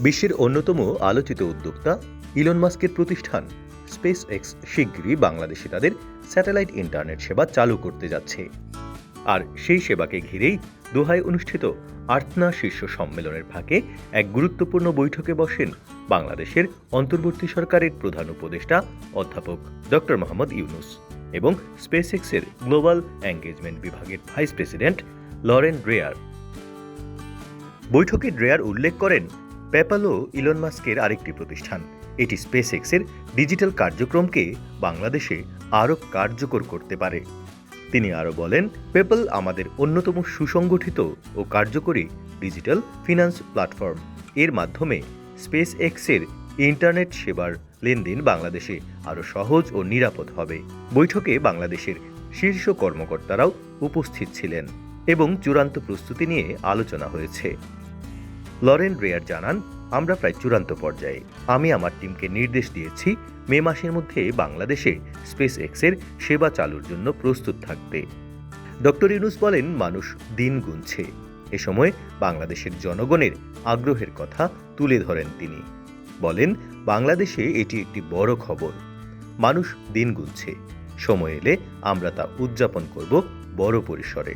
বিশ্বের অন্যতম আলোচিত উদ্যোক্তা ইলন মাস্কের প্রতিষ্ঠান। স্পেস এক্স শিগগিরই বাংলাদেশে তাদের স্যাটেলাইট ইন্টারনেট সেবা চালু করতে যাচ্ছে। আর সেই সেবাকে ঘিরেই দোহায় অনুষ্ঠিত আর্থনা শীর্ষ সম্মেলনের ফাঁকে এক গুরুত্বপূর্ণ বৈঠকে বসেন বাংলাদেশের অন্তর্বর্তী সরকারের প্রধান উপদেষ্টা অধ্যাপক ডক্টর মোহাম্মদ ইউনুস এবং স্পেস এক্সের গ্লোবাল এঙ্গেজমেন্ট বিভাগের ভাইস প্রেসিডেন্ট লরেন ড্রেয়ার। বৈঠকে ড্রেয়ার উল্লেখ করেন পেপালও ইলন মাস্কের আরেকটি প্রতিষ্ঠান। এটি স্পেস এক্সের ডিজিটাল কার্যক্রমকে বাংলাদেশে আরও কার্যকর করতে পারে। তিনি আরও বলেন, পেপল আমাদের অন্যতম সুসংগঠিত ও কার্যকরী ডিজিটাল ফিনান্স প্ল্যাটফর্ম। এর মাধ্যমে স্পেস এক্সের ইন্টারনেট সেবার লেনদেন বাংলাদেশে আরও সহজ ও নিরাপদ হবে। বৈঠকে বাংলাদেশের শীর্ষ কর্মকর্তারাও উপস্থিত ছিলেন এবং চূড়ান্ত প্রস্তুতি নিয়ে আলোচনা হয়েছে। লরেন রেয়ার জানান, আমরা প্রায় চূড়ান্ত পর্যায়ে। আমি আমার টিমকে নির্দেশ দিয়েছি মে মাসের মধ্যে বাংলাদেশে স্পেস এক্সের সেবা চালুর জন্য প্রস্তুত থাকতে। ডক্টর ইউনুস বলেন, মানুষ দিন গুনছে। এ সময় বাংলাদেশের জনগণের আগ্রহের কথা তুলে ধরেন তিনি। বলেন, বাংলাদেশে এটি একটি বড় খবর। মানুষ দিন গুনছে। সময় এলে আমরা তা উদযাপন করব বড় পরিসরে।